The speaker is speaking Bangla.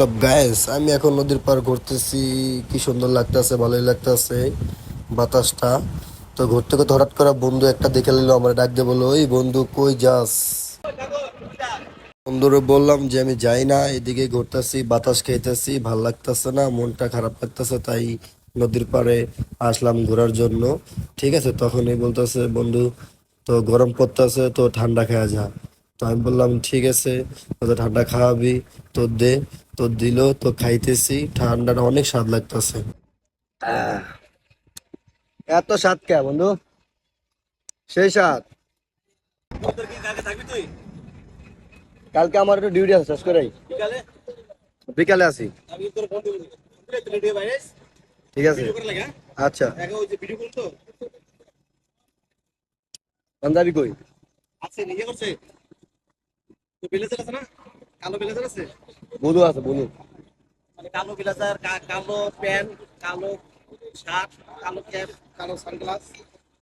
সব গায়েস আমি এখন নদীর পার ঘুরতেছি, কি সুন্দর লাগতেছে, ভালোই লাগতেছে, বাতাসটা। তো ঘুরতে ঘুরতে হঠাৎ করে বন্ধু একটা দেখে নিল, আমার ডাক দিয়ে বলল, ওই বন্ধু, কই যাস? বন্ধুরে বললাম যে, আমি যাই না, এদিকে ঘুরতেছি, বাতাস খাইতেছি, ভালো লাগতেছে না, মনটা খারাপ লাগতেছে, তাই নদীর পাড়ে আসলাম ঘোরার জন্য। ঠিক আছে, তখনই বলতেছে, বন্ধু, তো গরম পড়তেছে, তো ঠান্ডা খাওয়া যা। তো আমি বললাম, ঠিক আছে তো ঠান্ডা খাওয়াবি তো দে তো দিল তো খাইতেছি। ঠান্ডাটা অনেক স্বাদ লাগতেছে। এত স্বাদ কে বন্ধু? সেই স্বাদ। কালকে আমার একটু ডিউটি আছে, শেষ করেই। বিকালে আসি। ঠিক আছে। আচ্ছা। পাঞ্জাবি কই? বলু আছে বলু। মানে কালো বিলাসার কালো প্যান্ট কালো শার্ট কালো ক্যাপ কালো সানগ্লাস।